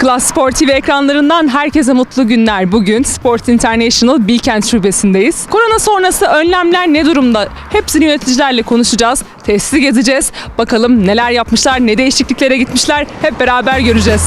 Klas Spor TV ekranlarından herkese mutlu günler. Bugün Sport International Bilkent Şubesi'ndeyiz. Korona sonrası önlemler ne durumda? Hepsini yöneticilerle konuşacağız. Tesisi gezeceğiz. Bakalım neler yapmışlar, ne değişikliklere gitmişler. Hep beraber göreceğiz.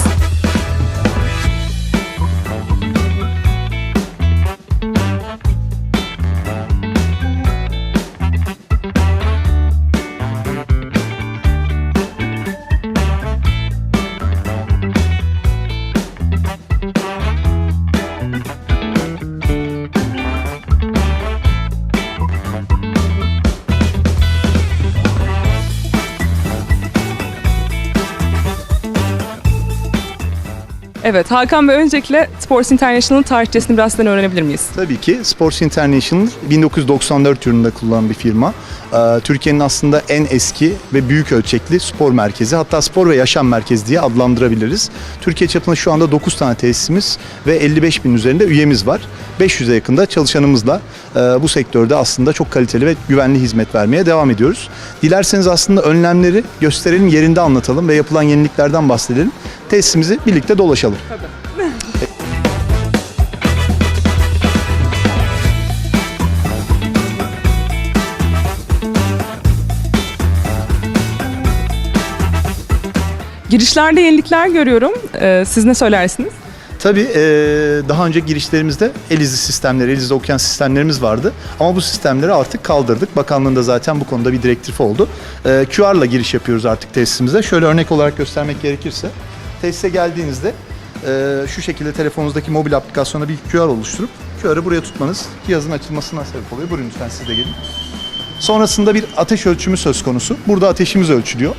Evet Hakan Bey öncelikle Sports International'ın tarihçesini biraz sizden öğrenebilir miyiz? Tabii ki Sports International 1994 yılında kurulan bir firma. Ee, Türkiye'nin aslında en eski ve büyük ölçekli spor merkezi hatta spor ve yaşam merkezi diye adlandırabiliriz. Türkiye çapında şu anda 9 tane tesisimiz ve 55 bin üzerinde üyemiz var. 500'e yakında çalışanımızla e, bu sektörde aslında çok kaliteli ve güvenli hizmet vermeye devam ediyoruz. Dilerseniz aslında önlemleri gösterelim, yerinde anlatalım ve yapılan yeniliklerden bahsedelim. Tesisimizi birlikte dolaşalım. Girişlerde yenilikler görüyorum. Ee, siz ne söylersiniz? Tabii eee, daha önce girişlerimizde el izi sistemleri, el izi okuyan sistemlerimiz vardı. Ama bu sistemleri artık kaldırdık. Bakanlığın da zaten bu konuda bir direktif oldu. Eee QR'la giriş yapıyoruz artık tesisimize. Şöyle örnek olarak göstermek gerekirse. Tesise geldiğinizde eee, şu şekilde telefonunuzdaki mobil aplikasyona bir QR oluşturup QR'ı buraya tutmanız cihazın açılmasına sebep oluyor. Buyurun lütfen siz de gelin. Sonrasında bir ateş ölçümü söz konusu. Burada ateşimiz ölçülüyor.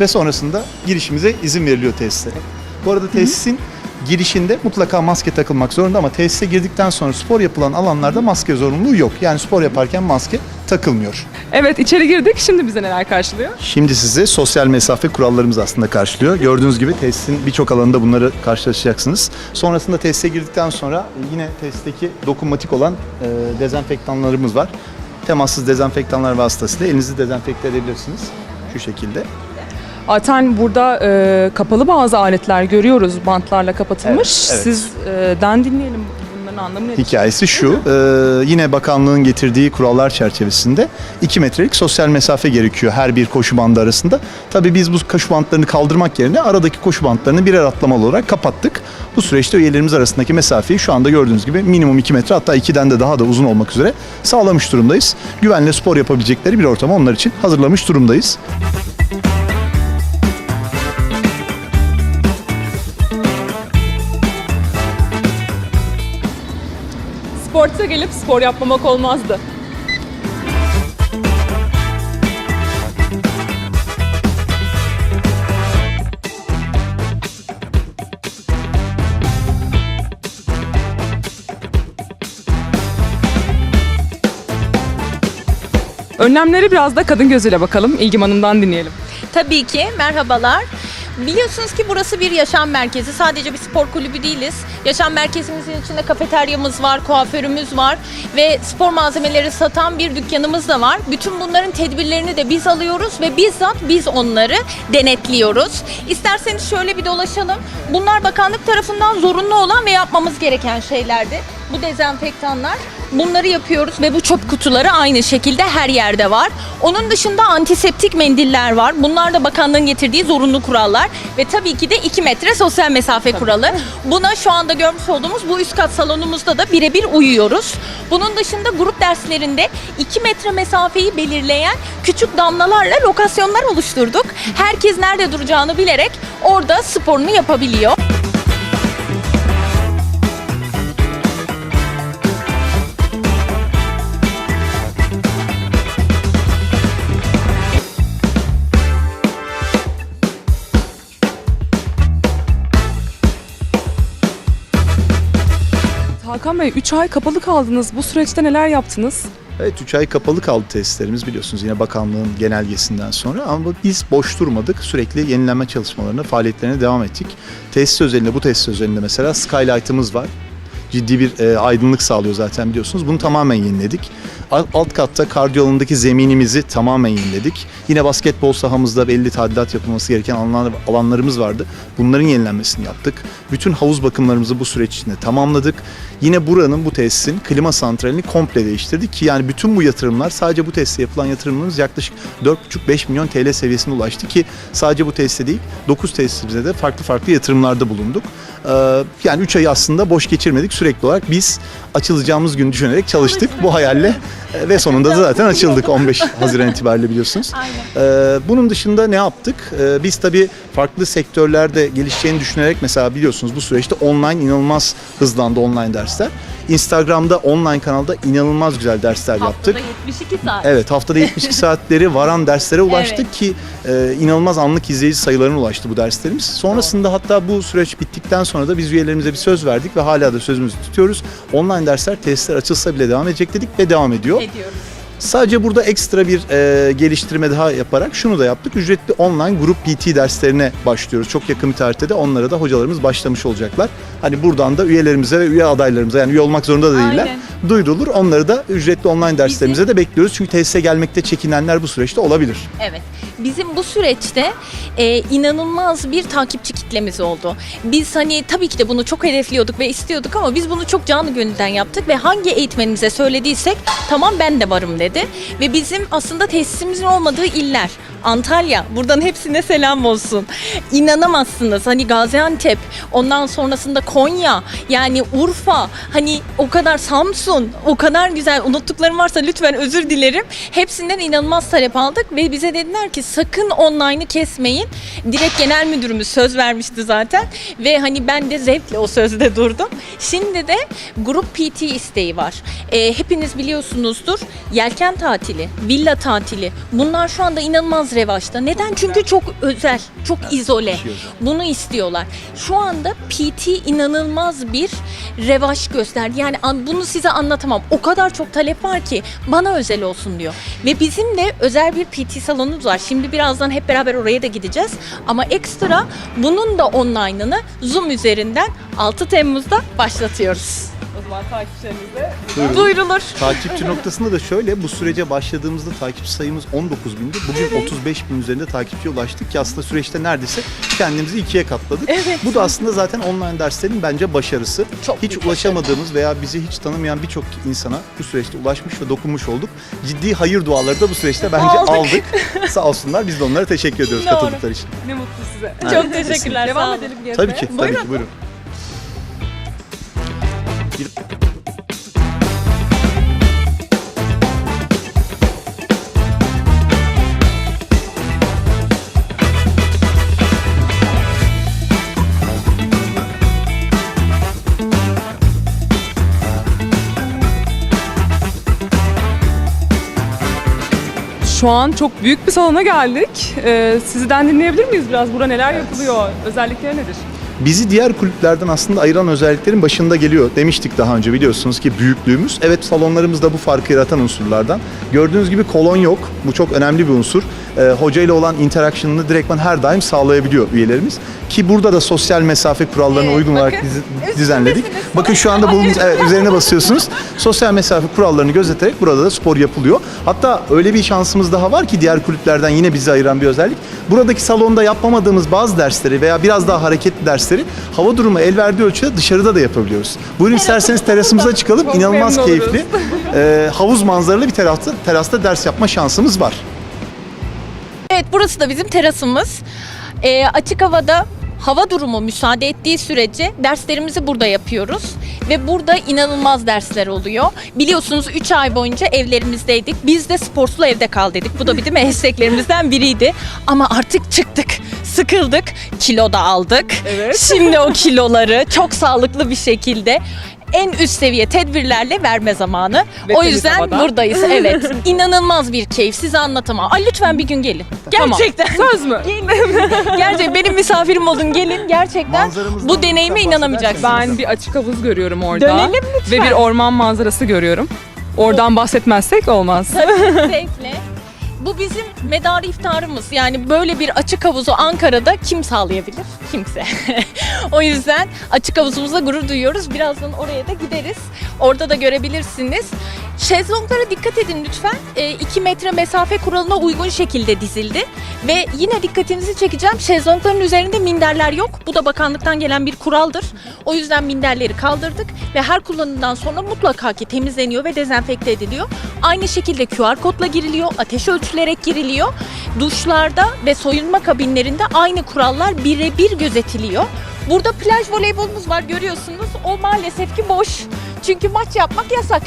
Ve sonrasında girişimize izin veriliyor tesise. Bu arada tesisin girişinde mutlaka maske takılmak zorunda ama tesise girdikten sonra spor yapılan alanlarda maske zorunluluğu yok. Yani spor yaparken maske takılmıyor. Evet içeri girdik. Şimdi bize neler karşılıyor? Şimdi size sosyal mesafe kurallarımız aslında karşılıyor. Gördüğünüz gibi tesisin birçok alanında bunları karşılaşacaksınız. Sonrasında tesise girdikten sonra yine tesisteki dokunmatik olan e, dezenfektanlarımız var. Temassız dezenfektanlar vasıtasıyla elinizi dezenfekte edebilirsiniz. Şu şekilde. Zaten burada e, kapalı bazı aletler görüyoruz bantlarla kapatılmış. Evet, evet. Sizden dinleyelim bunların anlamı nedir? Hikayesi şu, e, yine bakanlığın getirdiği kurallar çerçevesinde 2 metrelik sosyal mesafe gerekiyor her bir koşu bandı arasında. Tabii biz bu koşu bantlarını kaldırmak yerine aradaki koşu bantlarını birer atlamalı olarak kapattık. Bu süreçte üyelerimiz arasındaki mesafeyi şu anda gördüğünüz gibi minimum 2 metre hatta 2'den de daha da uzun olmak üzere sağlamış durumdayız. Güvenle spor yapabilecekleri bir ortamı onlar için hazırlamış durumdayız. Sport'a gelip spor yapmamak olmazdı. Önlemleri biraz da kadın gözüyle bakalım. İlgim Hanım'dan dinleyelim. Tabii ki merhabalar. Biliyorsunuz ki burası bir yaşam merkezi. Sadece bir spor kulübü değiliz. Yaşam merkezimizin içinde kafeteryamız var, kuaförümüz var ve spor malzemeleri satan bir dükkanımız da var. Bütün bunların tedbirlerini de biz alıyoruz ve bizzat biz onları denetliyoruz. İsterseniz şöyle bir dolaşalım. Bunlar bakanlık tarafından zorunlu olan ve yapmamız gereken şeylerdi. Bu dezenfektanlar. Bunları yapıyoruz ve bu çöp kutuları aynı şekilde her yerde var. Onun dışında antiseptik mendiller var. Bunlar da bakanlığın getirdiği zorunlu kurallar. Ve tabii ki de 2 metre sosyal mesafe kuralı. Buna şu anda görmüş olduğumuz bu üst kat salonumuzda da birebir uyuyoruz. Bunun dışında grup derslerinde 2 metre mesafeyi belirleyen küçük damlalarla lokasyonlar oluşturduk. Herkes nerede duracağını bilerek orada sporunu yapabiliyor. Hakan Bey 3 ay kapalı kaldınız. Bu süreçte neler yaptınız? Evet 3 ay kapalı kaldı tesislerimiz biliyorsunuz yine bakanlığın genelgesinden sonra ama biz boş durmadık. Sürekli yenilenme çalışmalarına, faaliyetlerine devam ettik. Tesis özelinde bu tesis özelinde mesela skylight'ımız var. Ciddi bir e, aydınlık sağlıyor zaten biliyorsunuz. Bunu tamamen yeniledik. Al- Alt katta kardiyo zeminimizi tamamen yeniledik. Yine basketbol sahamızda belli tadilat yapılması gereken alanlar, alanlarımız vardı. Bunların yenilenmesini yaptık. Bütün havuz bakımlarımızı bu süreç içinde tamamladık. Yine buranın bu tesisin klima santralini komple değiştirdik ki yani bütün bu yatırımlar sadece bu tesise yapılan yatırımlarımız yaklaşık 4,5-5 milyon TL seviyesine ulaştı ki sadece bu tesiste değil 9 tesisimizde de farklı farklı yatırımlarda bulunduk. Ee, yani 3 ayı aslında boş geçirmedik sürekli olarak biz açılacağımız gün düşünerek çalıştık bu hayalle e, ve sonunda da zaten açıldık 15 Haziran itibariyle biliyorsunuz. Ee, bunun dışında ne yaptık? Ee, biz tabii farklı sektörlerde gelişeceğini düşünerek mesela biliyorsunuz bu süreçte online inanılmaz hızlandı online dersler. Instagram'da online kanalda inanılmaz güzel dersler yaptık. Haftada 72 saat. Evet haftada 72 saatleri varan derslere ulaştık ki e, inanılmaz anlık izleyici sayılarına ulaştı bu derslerimiz. Sonrasında hatta bu süreç bittikten sonra da biz üyelerimize bir söz verdik ve hala da sözümüzü tutuyoruz. Online dersler tesisler açılsa bile devam edecek dedik ve devam ediyor. Ediyoruz. Sadece burada ekstra bir e, geliştirme daha yaparak şunu da yaptık. Ücretli online grup PT derslerine başlıyoruz. Çok yakın bir tarihte de onlara da hocalarımız başlamış olacaklar. Hani buradan da üyelerimize ve üye adaylarımıza yani üye olmak zorunda da değiller. Aynen. Duyurulur. Onları da ücretli online derslerimize de bekliyoruz. Çünkü tesise gelmekte çekinenler bu süreçte olabilir. Evet. Bizim bu süreçte e, inanılmaz bir takipçi kitlemiz oldu. Biz hani tabii ki de bunu çok hedefliyorduk ve istiyorduk ama biz bunu çok canı gönülden yaptık ve hangi eğitmenimize söylediysek tamam ben de varım dedi. Ve bizim aslında tesisimizin olmadığı iller Antalya. Buradan hepsine selam olsun. İnanamazsınız. Hani Gaziantep, ondan sonrasında Konya, yani Urfa, hani o kadar Samsun, o kadar güzel unuttuklarım varsa lütfen özür dilerim. Hepsinden inanılmaz talep aldık ve bize dediler ki sakın online'ı kesmeyin. Direkt genel müdürümüz söz vermişti zaten ve hani ben de zevkle o sözde durdum. Şimdi de grup PT isteği var. Ee, hepiniz biliyorsunuzdur. Yelken tatili, villa tatili bunlar şu anda inanılmaz revaçta. Neden? Çünkü çok özel, çok izole. Bunu istiyorlar. Şu anda PT inanılmaz bir revaç gösterdi. Yani an- bunu size anlatamam. O kadar çok talep var ki bana özel olsun diyor. Ve bizim de özel bir PT salonumuz var. Şimdi birazdan hep beraber oraya da gideceğiz. Ama ekstra bunun da online'ını Zoom üzerinden 6 Temmuz'da başlatıyoruz. Zaman takipçilerimize Buyurun. Duyurulur. Takipçi noktasında da şöyle bu sürece başladığımızda takipçi sayımız 19 bindi. Bugün 35 bin üzerinde takipçiye ulaştık ki aslında süreçte neredeyse kendimizi ikiye katladık. Evet. Bu da aslında zaten online derslerin bence başarısı. Çok hiç büyük ulaşamadığımız veya bizi hiç tanımayan birçok insana bu süreçte ulaşmış ve dokunmuş olduk. Ciddi hayır duaları da bu süreçte bence Aldık. aldık. Sağ olsunlar biz de onlara teşekkür ediyoruz Doğru. katıldıkları için. ne mutlu size. Çok teşekkürler. sağ Devam olun. edelim gezmeye. Tabii ki, tabii Buyurun. ki buyurun. Şu an çok büyük bir salona geldik. Ee, sizden dinleyebilir miyiz biraz? Burada neler yapılıyor? Özellikleri nedir? Bizi diğer kulüplerden aslında ayıran özelliklerin başında geliyor. Demiştik daha önce biliyorsunuz ki büyüklüğümüz. Evet salonlarımızda bu farkı yaratan unsurlardan. Gördüğünüz gibi kolon yok. Bu çok önemli bir unsur. Ee, hoca ile olan interaction'ını direktman her daim sağlayabiliyor üyelerimiz. Ki burada da sosyal mesafe kurallarına Evet, uygun olarak dizi- düzenledik. Bakın şu anda bulunduğunuz evet üzerine basıyorsunuz. Sosyal mesafe kurallarını gözeterek burada da spor yapılıyor. Hatta öyle bir şansımız daha var ki diğer kulüplerden yine bizi ayıran bir özellik. Buradaki salonda yapamadığımız bazı dersleri veya biraz daha hareketli dersleri hava durumu el verdiği ölçüde dışarıda da yapabiliyoruz. Buyurun isterseniz terasımıza çıkalım. Çok İnanılmaz keyifli. Ee, havuz manzaralı bir terasta, terasta ders yapma şansımız var. Burası da bizim terasımız. Ee, açık havada hava durumu müsaade ettiği sürece derslerimizi burada yapıyoruz. Ve burada inanılmaz dersler oluyor. Biliyorsunuz 3 ay boyunca evlerimizdeydik. Biz de sporsuz evde kal dedik. Bu da bizim mesleklerimizden biriydi. Ama artık çıktık, sıkıldık, kilo da aldık. Evet. Şimdi o kiloları çok sağlıklı bir şekilde en üst seviye tedbirlerle verme zamanı. Ve o yüzden havada. buradayız. Evet. İnanılmaz bir keyif. Size anlatamam. Ay lütfen bir gün gelin. Tamam. Gerçekten. Söz mü? Gerçekten benim misafirim olun gelin. Gerçekten bu deneyime lütfen inanamayacaksınız. Ben bir açık havuz görüyorum orada. Dönelim Ve bir orman manzarası görüyorum. Oradan bahsetmezsek olmaz. Zevkle. Bu bizim medarı iftarımız. Yani böyle bir açık havuzu Ankara'da kim sağlayabilir? Kimse. o yüzden açık havuzumuzda gurur duyuyoruz. Birazdan oraya da gideriz. Orada da görebilirsiniz. Şezlonglara dikkat edin lütfen. 2 metre mesafe kuralına uygun şekilde dizildi. Ve yine dikkatinizi çekeceğim. Şezlongların üzerinde minderler yok. Bu da bakanlıktan gelen bir kuraldır. O yüzden minderleri kaldırdık ve her kullanımdan sonra mutlaka ki temizleniyor ve dezenfekte ediliyor. Aynı şekilde QR kodla giriliyor, ateş ölçülerek giriliyor. Duşlarda ve soyunma kabinlerinde aynı kurallar birebir gözetiliyor. Burada plaj voleybolumuz var görüyorsunuz. O maalesef ki boş. Çünkü maç yapmak yasak.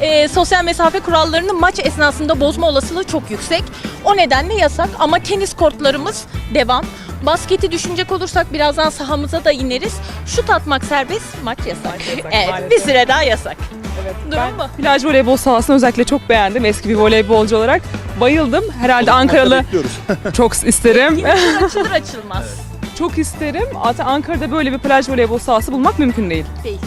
Ee, sosyal mesafe kurallarını maç esnasında bozma olasılığı çok yüksek. O nedenle yasak ama tenis kortlarımız devam. Basketi düşünecek olursak birazdan sahamıza da ineriz. Şut atmak serbest, maç yasak. yasak, evet, maalesef. bir süre daha yasak. Evet, Durum ben bu. plaj voleybol sahasını özellikle çok beğendim. Eski bir voleybolcu olarak bayıldım. Herhalde Ankaralı çok isterim. Açılır açılmaz. çok isterim. Ankara'da böyle bir plaj voleybol sahası bulmak mümkün değil. Değil.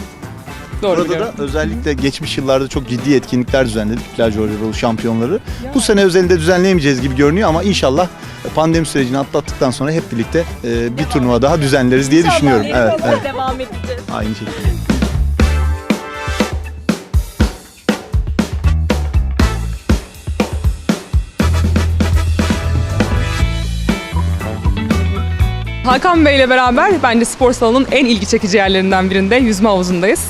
Doğru Burada biliyorum. da özellikle geçmiş yıllarda çok ciddi etkinlikler düzenledik. Plaj voleybolu şampiyonları. Bu sene özelinde düzenleyemeyeceğiz gibi görünüyor ama inşallah pandemi sürecini atlattıktan sonra hep birlikte e, bir turnuva daha düzenleriz diye düşünüyorum. Evet, evet. devam edeceğiz. Aynı şekilde. Hakan Bey ile beraber bence spor salonunun en ilgi çekici yerlerinden birinde yüzme havuzundayız.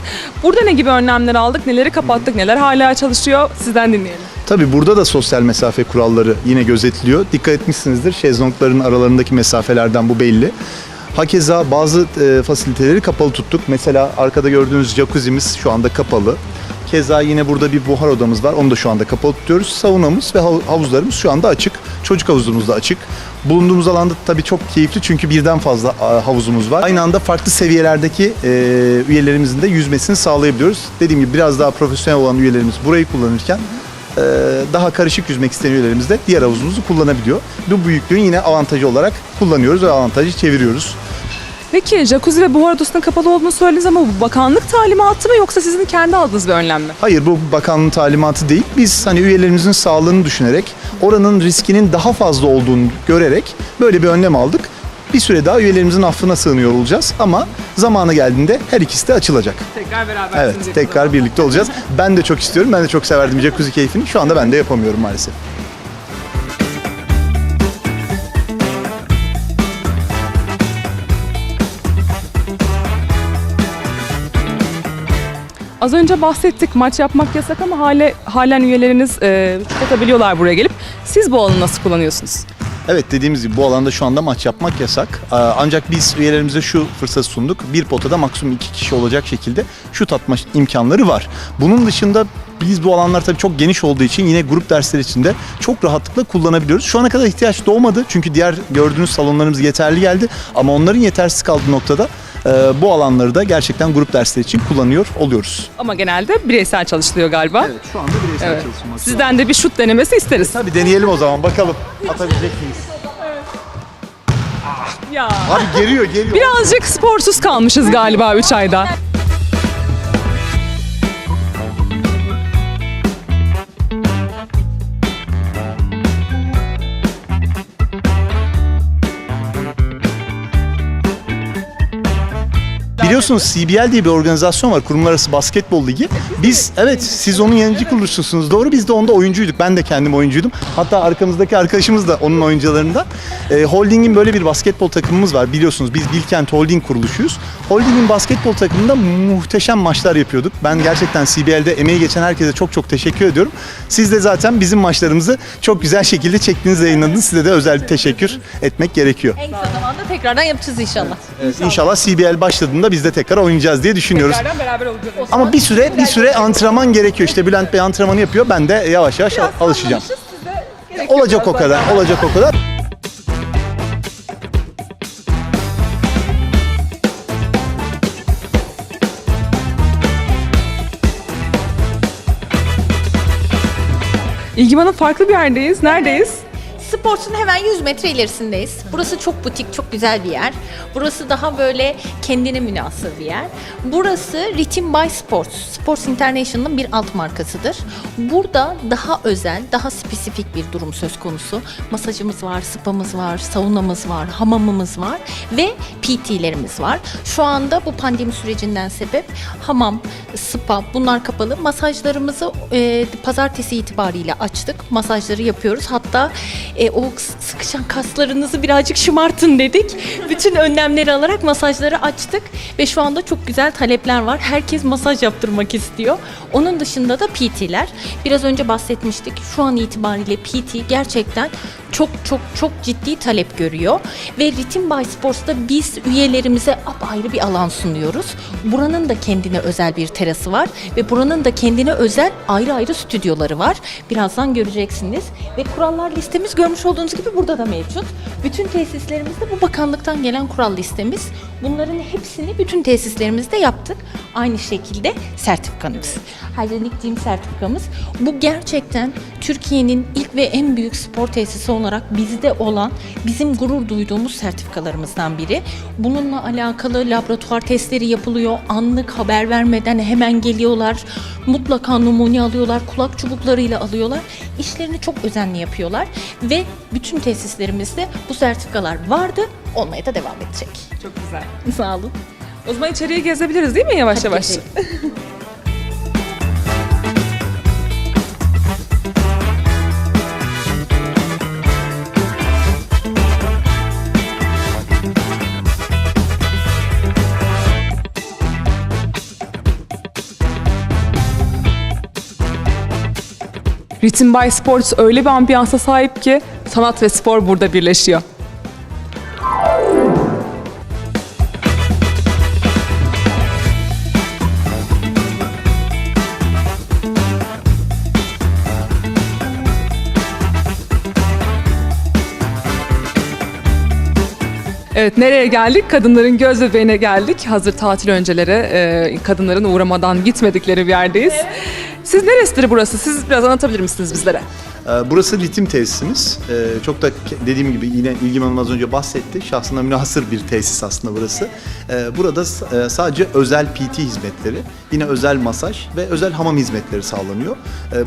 Burada ne gibi önlemler aldık, neleri kapattık, neler hala çalışıyor sizden dinleyelim. Tabii burada da sosyal mesafe kuralları yine gözetiliyor. Dikkat etmişsinizdir şezlongların aralarındaki mesafelerden bu belli. Hakeza bazı e, fasiliteleri kapalı tuttuk. Mesela arkada gördüğünüz jacuzzi'miz şu anda kapalı. Keza yine burada bir buhar odamız var. Onu da şu anda kapalı tutuyoruz. Saunamız ve hav- havuzlarımız şu anda açık. Çocuk havuzumuz da açık. Bulunduğumuz alanda tabii çok keyifli çünkü birden fazla havuzumuz var. Aynı anda farklı seviyelerdeki e, üyelerimizin de yüzmesini sağlayabiliyoruz. Dediğim gibi biraz daha profesyonel olan üyelerimiz burayı kullanırken e, daha karışık yüzmek isteyen üyelerimiz de diğer havuzumuzu kullanabiliyor. Bu büyüklüğün yine avantajı olarak kullanıyoruz ve avantajı çeviriyoruz. Peki jacuzzi ve buhar odasının kapalı olduğunu söylediniz ama bu bakanlık talimatı mı yoksa sizin kendi aldığınız bir önlem mi? Hayır bu bakanlığın talimatı değil. Biz hani üyelerimizin sağlığını düşünerek oranın riskinin daha fazla olduğunu görerek böyle bir önlem aldık. Bir süre daha üyelerimizin affına sığınıyor olacağız ama zamanı geldiğinde her ikisi de açılacak. Tekrar beraber. Evet tekrar birlikte olacağız. Ben de çok istiyorum. Ben de çok severdim jacuzzi keyfini. Şu anda ben de yapamıyorum maalesef. Az önce bahsettik maç yapmak yasak ama hale, halen üyeleriniz e, tutabiliyorlar buraya gelip. Siz bu alanı nasıl kullanıyorsunuz? Evet dediğimiz gibi bu alanda şu anda maç yapmak yasak. Ancak biz üyelerimize şu fırsatı sunduk. Bir potada maksimum iki kişi olacak şekilde şut atma imkanları var. Bunun dışında biz bu alanlar tabii çok geniş olduğu için yine grup dersleri için de çok rahatlıkla kullanabiliyoruz. Şu ana kadar ihtiyaç doğmadı çünkü diğer gördüğünüz salonlarımız yeterli geldi. Ama onların yetersiz kaldığı noktada bu alanları da gerçekten grup dersleri için kullanıyor oluyoruz. Ama genelde bireysel çalışılıyor galiba. Evet şu anda bireysel Evet. çalışması. Sizden de bir şut denemesi isteriz. Tabii deneyelim o zaman bakalım. Atabilecek miyiz? Ya. Abi geliyor geliyor. Birazcık sporsuz kalmışız galiba 3 ayda. Biliyorsunuz CBL diye bir organizasyon var. Kurumlar Arası Basketbol Ligi. Biz evet siz onun yönetici kuruluşusunuz. Doğru biz de onda oyuncuyduk. Ben de kendim oyuncuydum. Hatta arkamızdaki arkadaşımız da onun oyuncularından. E, Holding'in böyle bir basketbol takımımız var. Biliyorsunuz biz Bilkent Holding kuruluşuyuz. Holding'in basketbol takımında muhteşem maçlar yapıyorduk. Ben gerçekten CBL'de emeği geçen herkese çok çok teşekkür ediyorum. Siz de zaten bizim maçlarımızı çok güzel şekilde çektiniz, yayınladınız. Size de özel bir teşekkür etmek gerekiyor. En kısa zamanda tekrardan yapacağız inşallah. İnşallah CBL başladığında biz de tekrar oynayacağız diye düşünüyoruz. Tekrardan beraber olacağız. Ama bir süre bir süre antrenman gerekiyor. İşte Bülent Bey antrenmanı yapıyor. Ben de yavaş yavaş al- alışacağım. Olacak o kadar. Olacak o kadar. İlgiman'ın farklı bir yerdeyiz. Neredeyiz? Sports'un hemen 100 metre ilerisindeyiz. Burası çok butik, çok güzel bir yer. Burası daha böyle kendine münasır bir yer. Burası Rhythm by Sports. Sports International'ın bir alt markasıdır. Burada daha özel, daha spesifik bir durum söz konusu. Masajımız var, spamız var, saunamız var, hamamımız var ve PT'lerimiz var. Şu anda bu pandemi sürecinden sebep hamam, spa bunlar kapalı. Masajlarımızı e, pazartesi itibariyle açtık. Masajları yapıyoruz. Hatta e, o sıkışan kaslarınızı birazcık şımartın dedik. Bütün önlemleri alarak masajları açtık ve şu anda çok güzel talepler var. Herkes masaj yaptırmak istiyor. Onun dışında da PT'ler. Biraz önce bahsetmiştik. Şu an itibariyle PT gerçekten çok çok çok ciddi talep görüyor. Ve Ritim by Sports'ta biz üyelerimize apayrı bir alan sunuyoruz. Buranın da kendine özel bir terası var ve buranın da kendine özel ayrı ayrı stüdyoları var. Birazdan göreceksiniz. Ve kurallar listemiz görmüş olduğunuz gibi burada da mevcut. Bütün tesislerimizde bu bakanlıktan gelen kural listemiz. Bunların hepsini bütün tesislerimizde yaptık. Aynı şekilde sertifikamız. Hijyenik Gym sertifikamız. Bu gerçekten Türkiye'nin ilk ve en büyük spor tesisi olarak bizde olan, bizim gurur duyduğumuz sertifikalarımızdan biri. Bununla alakalı laboratuvar testleri yapılıyor. Anlık haber vermeden hemen geliyorlar. Mutlaka numune alıyorlar. Kulak çubuklarıyla alıyorlar. İşlerini çok özenli yapıyorlar. Ve bütün tesislerimizde bu sertifikalar vardı. Olmaya da devam edecek. Çok güzel. Sağ olun. O zaman içeriye gezebiliriz değil mi yavaş Hadi yavaş? gezelim. Rhythm by Sports öyle bir ambiyansa sahip ki sanat ve spor burada birleşiyor. Evet nereye geldik? Kadınların göz bebeğine geldik. Hazır tatil önceleri e, kadınların uğramadan gitmedikleri bir yerdeyiz. Siz neresidir burası? Siz biraz anlatabilir misiniz bizlere? Ee, Burası ritim tesisimiz. Ee, Çok da dediğim gibi yine İlgim Hanım az önce bahsetti. Şahsına münhasır bir tesis aslında burası. Ee, Burada e, sadece özel PT hizmetleri, yine özel masaj ve özel hamam hizmetleri sağlanıyor.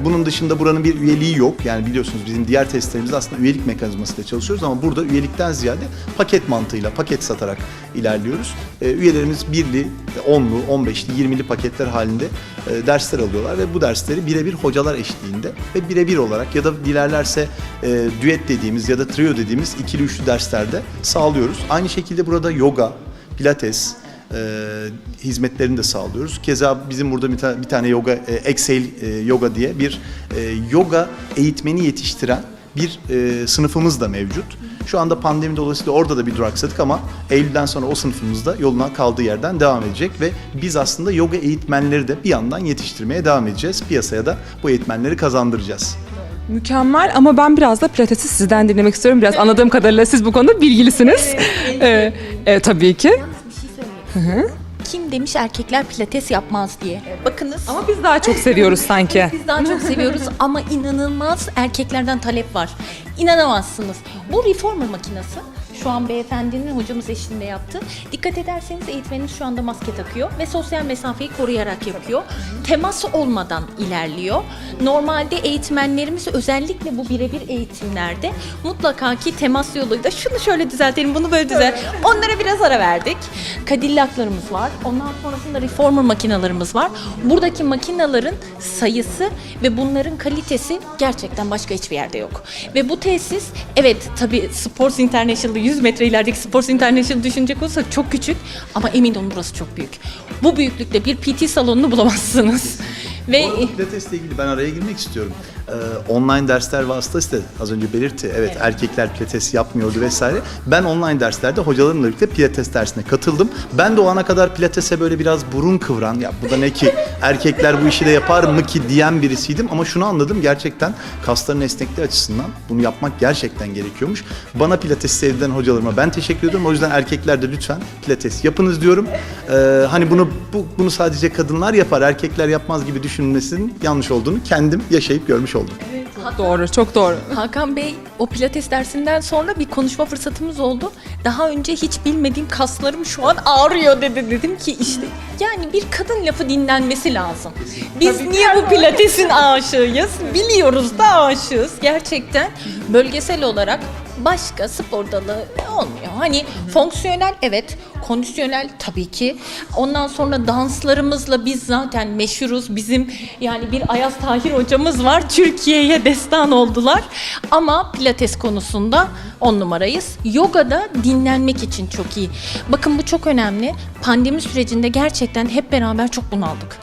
Bunun dışında buranın bir üyeliği yok. Yani biliyorsunuz bizim diğer tesislerimizde aslında üyelik mekanizmasıyla çalışıyoruz ama burada üyelikten ziyade paket mantığıyla, paket satarak ilerliyoruz. Üyelerimiz birli, onlu, 15'li, 20'li paketler halinde e, dersler alıyorlar ve bu dersleri birebir hocalar eşliğinde ve birebir olarak ya da dilerlerse e, düet dediğimiz ya da trio dediğimiz ikili üçlü derslerde sağlıyoruz. Aynı şekilde burada yoga, pilates e, hizmetlerini de sağlıyoruz. Keza bizim burada bir, ta- bir tane yoga, e, Exhale e, Yoga diye bir e, yoga eğitmeni yetiştiren bir e, sınıfımız da mevcut. Şu anda pandemi dolayısıyla orada da bir duraksadık ama Eylül'den sonra o sınıfımız da yoluna kaldığı yerden devam edecek ve biz aslında yoga eğitmenleri de bir yandan yetiştirmeye devam edeceğiz. Piyasaya da bu eğitmenleri kazandıracağız. Mükemmel ama ben biraz da pilatesi sizden dinlemek istiyorum. Biraz anladığım kadarıyla siz bu konuda bilgilisiniz. Ee, e, tabii ki. Yalnız bir şey söyleyeyim. Kim demiş erkekler pilates yapmaz diye. Bakınız. Ama biz daha çok seviyoruz sanki. Biz daha çok seviyoruz ama inanılmaz erkeklerden talep var. İnanamazsınız. Bu reformer makinesi şu an beyefendinin hocamız eşliğinde yaptı. Dikkat ederseniz eğitmenimiz şu anda maske takıyor ve sosyal mesafeyi koruyarak yapıyor. Temas olmadan ilerliyor. Normalde eğitmenlerimiz özellikle bu birebir eğitimlerde mutlaka ki temas yoluyla şunu şöyle düzeltelim bunu böyle düzelt. Onlara biraz ara verdik. Cadillac'larımız var. Ondan sonrasında reformer makinalarımız var. Buradaki makinaların sayısı ve bunların kalitesi gerçekten başka hiçbir yerde yok. Ve bu tesis evet tabii Sports International'ı 100 metre ilerideki Sports International düşünecek olursak çok küçük ama emin olun burası çok büyük. Bu büyüklükte bir PT salonunu bulamazsınız. Ve Bu arada Pilates'le ilgili ben araya girmek istiyorum. Ee, online dersler vasıtasıyla az önce belirtti. Evet, erkekler pilates yapmıyordu vesaire. Ben online derslerde hocalarımla birlikte pilates dersine katıldım. Ben de o ana kadar pilatese böyle biraz burun kıvran ya bu da ne ki erkekler bu işi de yapar mı ki diyen birisiydim. Ama şunu anladım gerçekten kasların esnekliği açısından bunu yapmak gerçekten gerekiyormuş. Bana pilates sevdiren hocalarıma ben teşekkür ediyorum. O yüzden erkekler de lütfen pilates yapınız diyorum. Ee, hani bunu bu, bunu sadece kadınlar yapar erkekler yapmaz gibi düşünmesinin yanlış olduğunu kendim yaşayıp görmüş oldum. Çok doğru, çok doğru. Hakan Bey o pilates dersinden sonra bir konuşma fırsatımız oldu. Daha önce hiç bilmediğim kaslarım şu an ağrıyor dedi. Dedim ki işte yani bir kadın lafı dinlenmesi lazım. Biz niye bu pilatesin aşığıyız? Biliyoruz da aşığız gerçekten. Bölgesel olarak başka spor dalı olmuyor. Hani fonksiyonel evet, kondisyonel tabii ki. Ondan sonra danslarımızla biz zaten meşhuruz. Bizim yani bir Ayaz Tahir hocamız var. Türkiye'ye destan oldular. Ama pilates konusunda on numarayız. Yogada dinlenmek için çok iyi. Bakın bu çok önemli. Pandemi sürecinde gerçekten hep beraber çok bunaldık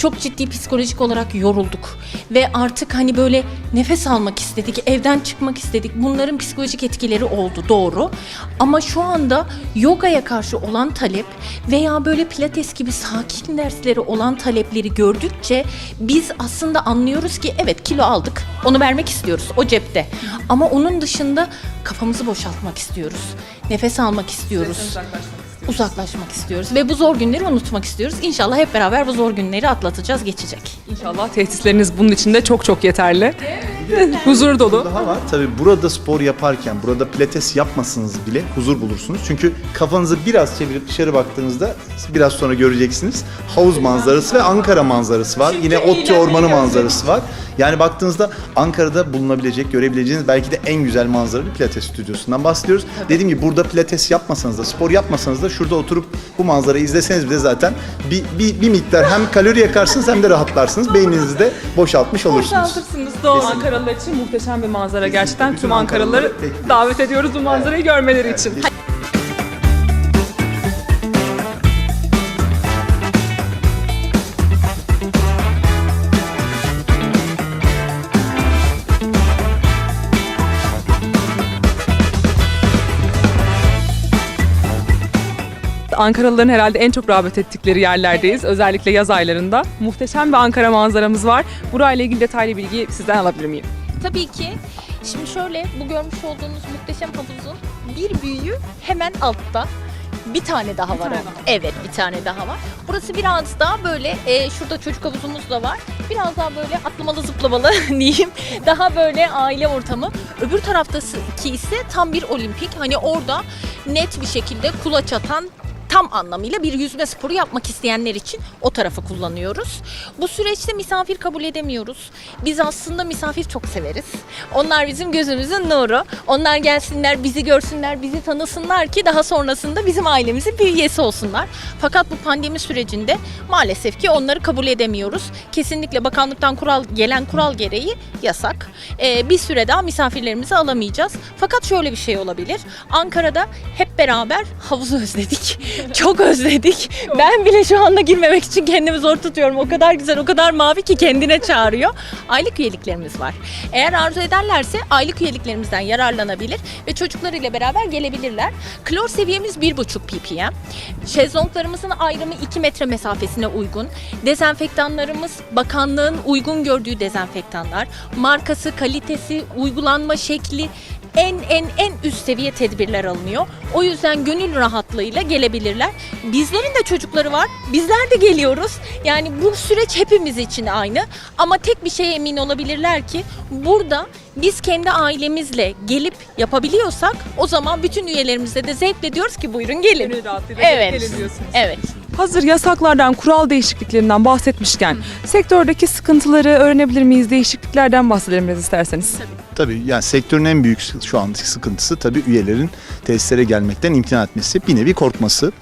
çok ciddi psikolojik olarak yorulduk ve artık hani böyle nefes almak istedik, evden çıkmak istedik. Bunların psikolojik etkileri oldu doğru. Ama şu anda yogaya karşı olan talep veya böyle pilates gibi sakin dersleri olan talepleri gördükçe biz aslında anlıyoruz ki evet kilo aldık. Onu vermek istiyoruz o cepte. Ama onun dışında kafamızı boşaltmak istiyoruz. Nefes almak istiyoruz uzaklaşmak istiyoruz ve bu zor günleri unutmak istiyoruz. İnşallah hep beraber bu zor günleri atlatacağız, geçecek. İnşallah tesisleriniz bunun için de çok çok yeterli. Huzur dolu. Daha var. Tabii burada spor yaparken, burada pilates yapmasanız bile huzur bulursunuz. Çünkü kafanızı biraz çevirip dışarı baktığınızda biraz sonra göreceksiniz. Havuz manzarası ve Ankara manzarası var. Yine Otçu Ormanı manzarası var. Yani baktığınızda Ankara'da bulunabilecek, görebileceğiniz belki de en güzel manzara bir pilates stüdyosundan bahsediyoruz. Dediğim gibi burada pilates yapmasanız da, spor yapmasanız da şurada oturup bu manzarayı izleseniz bile zaten bir, bir, bir miktar hem kalori yakarsınız hem de rahatlarsınız. Beyninizi de boşaltmış olursunuz. Boşaltırsınız doğru. Ankaralılar için muhteşem bir manzara gerçekten. Bütün Tüm Ankaralıları Ankaralıları bekliyoruz. davet ediyoruz bu manzarayı görmeleri için. Ankaralıların herhalde en çok rağbet ettikleri yerlerdeyiz. Özellikle yaz aylarında. Muhteşem bir Ankara manzaramız var. Burayla ilgili detaylı bilgi sizden alabilir miyim? Tabii ki. Şimdi şöyle bu görmüş olduğunuz muhteşem havuzun bir büyüğü hemen altta. Bir tane daha var. tane daha. Evet bir tane daha var. Burası biraz daha böyle e, şurada çocuk havuzumuz da var. Biraz daha böyle atlamalı zıplamalı diyeyim. Daha böyle aile ortamı. Öbür taraftaki ise tam bir olimpik. Hani orada net bir şekilde kulaç atan tam anlamıyla bir yüzme sporu yapmak isteyenler için o tarafı kullanıyoruz. Bu süreçte misafir kabul edemiyoruz. Biz aslında misafir çok severiz. Onlar bizim gözümüzün nuru. Onlar gelsinler, bizi görsünler, bizi tanısınlar ki daha sonrasında bizim ailemizin bir üyesi olsunlar. Fakat bu pandemi sürecinde maalesef ki onları kabul edemiyoruz. Kesinlikle bakanlıktan kural gelen kural gereği yasak. Ee, bir süre daha misafirlerimizi alamayacağız. Fakat şöyle bir şey olabilir. Ankara'da hep beraber havuzu özledik. Çok özledik. Ben bile şu anda girmemek için kendimi zor tutuyorum. O kadar güzel, o kadar mavi ki kendine çağırıyor. Aylık üyeliklerimiz var. Eğer arzu ederlerse aylık üyeliklerimizden yararlanabilir ve çocuklarıyla beraber gelebilirler. Klor seviyemiz 1,5 ppm. Şezlonglarımızın ayrımı 2 metre mesafesine uygun. Dezenfektanlarımız bakanlığın uygun gördüğü dezenfektanlar. Markası, kalitesi, uygulanma şekli en en en üst seviye tedbirler alınıyor. O yüzden gönül rahatlığıyla gelebilirler. Bizlerin de çocukları var. Bizler de geliyoruz. Yani bu süreç hepimiz için aynı. Ama tek bir şeye emin olabilirler ki burada biz kendi ailemizle gelip yapabiliyorsak o zaman bütün üyelerimize de zevkle diyoruz ki buyurun gelin. Gönül rahatlığıyla Evet. gelin diyorsunuz. Evet. Hazır yasaklardan, kural değişikliklerinden bahsetmişken sektördeki sıkıntıları öğrenebilir miyiz? Değişikliklerden bahsedelim biraz isterseniz. Tabii yani sektörün en büyük şu andaki sıkıntısı tabii üyelerin tesislere gelmekten imtina etmesi, bir nevi korkması.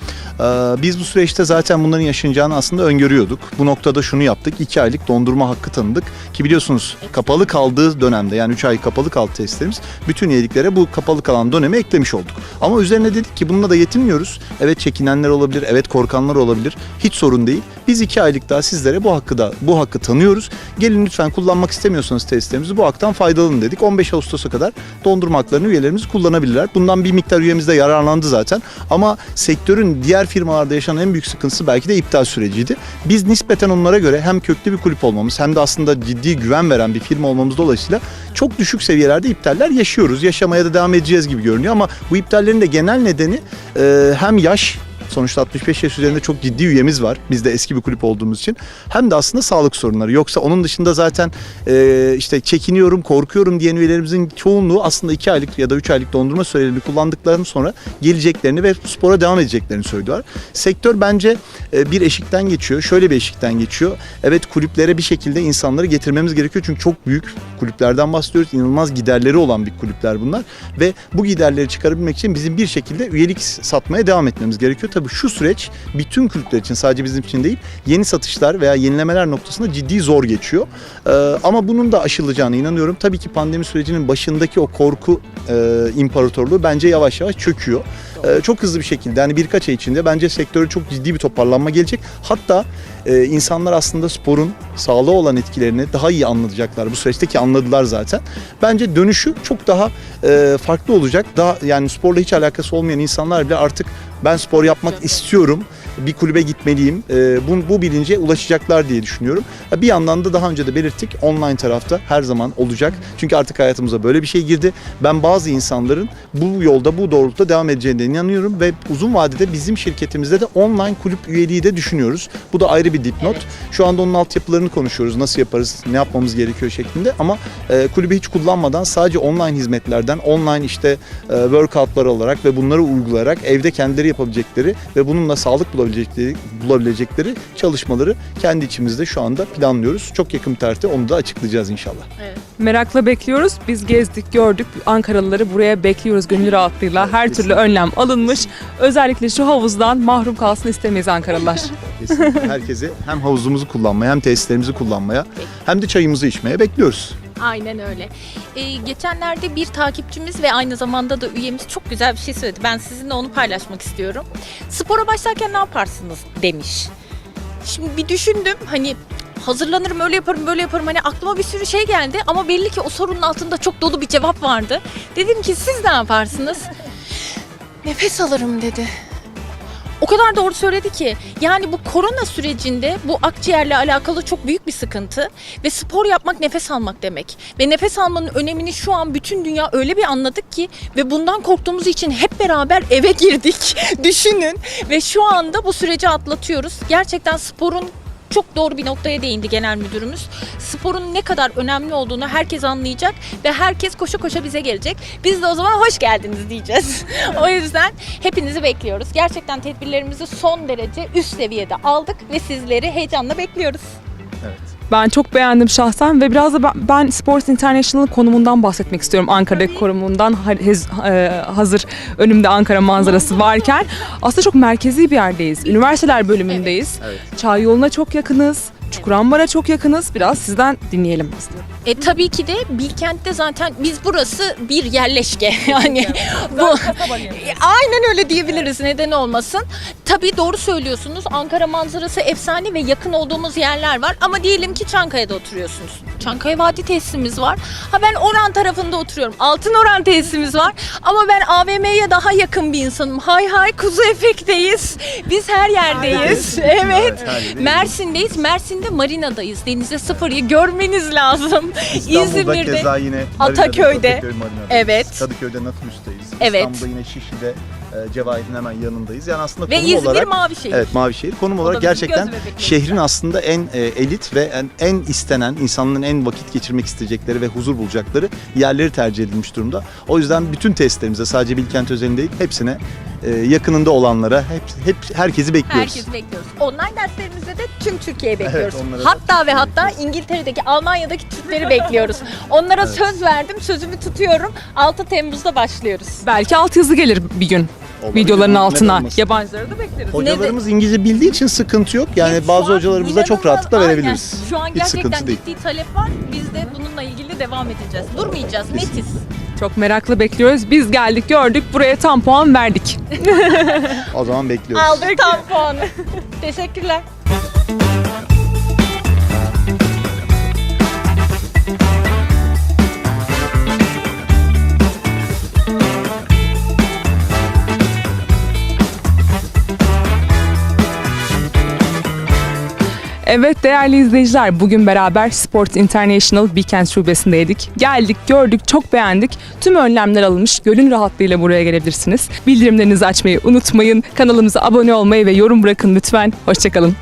Ee, biz bu süreçte zaten bunların yaşanacağını aslında öngörüyorduk. Bu noktada şunu yaptık, 2 aylık dondurma hakkı tanıdık. Ki biliyorsunuz kapalı kaldığı dönemde yani 3 ay kapalı kaldı tesislerimiz, bütün üyeliklere bu kapalı kalan dönemi eklemiş olduk. Ama üzerine dedik ki bununla da yetinmiyoruz. Evet çekinenler olabilir, evet korkanlar olabilir. Hiç sorun değil. Biz 2 aylık daha sizlere bu hakkı da bu hakkı tanıyoruz. Gelin lütfen kullanmak istemiyorsanız tesislerimizi bu haktan faydalanın dedik. 15 Ağustos'a kadar dondurma haklarını üyelerimiz kullanabilirler. Bundan bir miktar üyemiz de yararlandı zaten. Ama sektörün diğer firmalarda yaşanan en büyük sıkıntısı belki de iptal süreciydi. Biz nispeten onlara göre hem köklü bir kulüp olmamız hem de aslında ciddi güven veren bir firma olmamız dolayısıyla çok düşük seviyelerde iptaller yaşıyoruz. Yaşamaya da devam edeceğiz gibi görünüyor ama bu iptallerin de genel nedeni e, hem yaş Sonuçta 65 yaş üzerinde çok ciddi üyemiz var. Biz de eski bir kulüp olduğumuz için. Hem de aslında sağlık sorunları. Yoksa onun dışında zaten e, işte çekiniyorum, korkuyorum diyen üyelerimizin çoğunluğu aslında 2 aylık ya da 3 aylık dondurma sürelerini kullandıklarından sonra geleceklerini ve spora devam edeceklerini söylüyorlar. Sektör bence e, bir eşikten geçiyor. Şöyle bir eşikten geçiyor. Evet kulüplere bir şekilde insanları getirmemiz gerekiyor. Çünkü çok büyük kulüplerden bahsediyoruz. İnanılmaz giderleri olan bir kulüpler bunlar. Ve bu giderleri çıkarabilmek için bizim bir şekilde üyelik satmaya devam etmemiz gerekiyor. Tabii şu süreç bütün kulüpler için sadece bizim için değil yeni satışlar veya yenilemeler noktasında ciddi zor geçiyor. Ee, ama bunun da aşılacağına inanıyorum. Tabii ki pandemi sürecinin başındaki o korku e, imparatorluğu bence yavaş yavaş çöküyor. Ee, çok hızlı bir şekilde yani birkaç ay içinde bence sektörü çok ciddi bir toparlanma gelecek. Hatta e, insanlar aslında sporun sağlığa olan etkilerini daha iyi anlayacaklar bu süreçte ki anladılar zaten. Bence dönüşü çok daha e, farklı olacak. Daha yani sporla hiç alakası olmayan insanlar bile artık ben spor yapmak istiyorum bir kulübe gitmeliyim. E, bu, bu bilince ulaşacaklar diye düşünüyorum. Bir yandan da daha önce de belirttik online tarafta her zaman olacak. Çünkü artık hayatımıza böyle bir şey girdi. Ben bazı insanların bu yolda bu doğrultuda devam edeceğine inanıyorum ve uzun vadede bizim şirketimizde de online kulüp üyeliği de düşünüyoruz. Bu da ayrı bir dipnot. Şu anda onun altyapılarını konuşuyoruz. Nasıl yaparız, ne yapmamız gerekiyor şeklinde ama e, kulübü hiç kullanmadan sadece online hizmetlerden, online işte e, workoutlar olarak ve bunları uygulayarak evde kendileri yapabilecekleri ve bununla sağlık bulabilecekleri, bulabilecekleri çalışmaları kendi içimizde şu anda planlıyoruz. Çok yakın tarihte onu da açıklayacağız inşallah. Merakla bekliyoruz. Biz gezdik, gördük. Ankaralıları buraya bekliyoruz gönül rahatlığıyla. Her türlü önlem alınmış. Özellikle şu havuzdan mahrum kalsın istemeyiz Ankaralılar. Kesinlikle herkesi hem havuzumuzu kullanmaya hem tesislerimizi kullanmaya hem de çayımızı içmeye bekliyoruz. Aynen öyle. Ee, geçenlerde bir takipçimiz ve aynı zamanda da üyemiz çok güzel bir şey söyledi. Ben sizinle onu paylaşmak istiyorum. Spora başlarken ne yaparsınız demiş. Şimdi bir düşündüm hani hazırlanırım öyle yaparım böyle yaparım hani aklıma bir sürü şey geldi ama belli ki o sorunun altında çok dolu bir cevap vardı. Dedim ki siz ne yaparsınız? Nefes alırım dedi. O kadar doğru söyledi ki yani bu korona sürecinde bu akciğerle alakalı çok büyük bir sıkıntı ve spor yapmak nefes almak demek. Ve nefes almanın önemini şu an bütün dünya öyle bir anladık ki ve bundan korktuğumuz için hep beraber eve girdik. Düşünün ve şu anda bu süreci atlatıyoruz. Gerçekten sporun çok doğru bir noktaya değindi genel müdürümüz. Sporun ne kadar önemli olduğunu herkes anlayacak ve herkes koşa koşa bize gelecek. Biz de o zaman hoş geldiniz diyeceğiz. o yüzden hepinizi bekliyoruz. Gerçekten tedbirlerimizi son derece üst seviyede aldık ve sizleri heyecanla bekliyoruz. Ben çok beğendim şahsen ve biraz da ben, ben Sports International konumundan bahsetmek istiyorum. Ankara'daki konumundan e, hazır önümde Ankara manzarası varken aslında çok merkezi bir yerdeyiz. Üniversiteler bölümündeyiz. Evet. Çay yoluna çok yakınız. Çukurambar'a çok yakınız. Biraz sizden dinleyelim istiyorum. E tabii ki de Bilkent'te zaten biz burası bir yerleşke. Yani bu E, aynen öyle diyebiliriz. Neden olmasın? Tabii doğru söylüyorsunuz. Ankara manzarası efsane ve yakın olduğumuz yerler var. Ama diyelim ki Çankaya'da oturuyorsunuz. Çankaya Vadi tesisimiz var. Ha ben Oran tarafında oturuyorum. Altın Oran tesisimiz var. Ama ben AVM'ye daha yakın bir insanım. Hay hay kuzu efekteyiz. Biz her yerdeyiz. Evet. her yerde. Mersin'de marinadayız. Denize sıfırı görmeniz lazım. İstanbul'da İzmir'de. keza yine Ataköy'de. Ataköy Marina'dayız. Evet. Kadıköy'de Natürüs'teyiz. Evet. İstanbul'da yine Şişli'de e, Cevahir'in hemen yanındayız. Yani aslında Ve konum İzmir olarak Mavişehir. Evet Mavişehir. Konum O da olarak bizim gerçekten göz şehrin aslında en e, elit ve en, en istenen, insanların en vakit geçirmek isteyecekleri ve huzur bulacakları yerleri tercih edilmiş durumda. O yüzden bütün testlerimize sadece Bilkent özelinde değil hepsine e, yakınında olanlara hep, hep herkesi bekliyoruz. Herkesi bekliyoruz. Online derslerimizde de tüm Türkiye'yi bekliyoruz. onlara da hatta ve hatta İngiltere'deki, Almanya'daki Türkleri bekliyoruz. Onlara söz verdim, sözümü tutuyorum. 6 Temmuz'da başlıyoruz. Belki altyazı gelir bir gün Olabilir. videoların Neden altına. olmasın? Yabancıları da bekleriz. Hocalarımız İngilizce bildiği için sıkıntı yok. Yani Şu bazı hocalarımıza çok rahatlıkla aynen. verebiliriz. Şu an Hiç gerçekten sıkıntı değil. ciddi talep var. Biz de bununla ilgili devam edeceğiz. Durmayacağız, netiz. Çok merakla bekliyoruz. Biz geldik, gördük. Buraya tam puan verdik. O zaman bekliyoruz. Aldık tam puanı. Teşekkürler. Evet değerli izleyiciler bugün beraber Sport International Beacon şubesindeydik. Geldik gördük çok beğendik. Tüm önlemler alınmış. Gönül rahatlığıyla buraya gelebilirsiniz. Bildirimlerinizi açmayı unutmayın. Kanalımıza abone olmayı ve yorum bırakın lütfen. Hoşçakalın.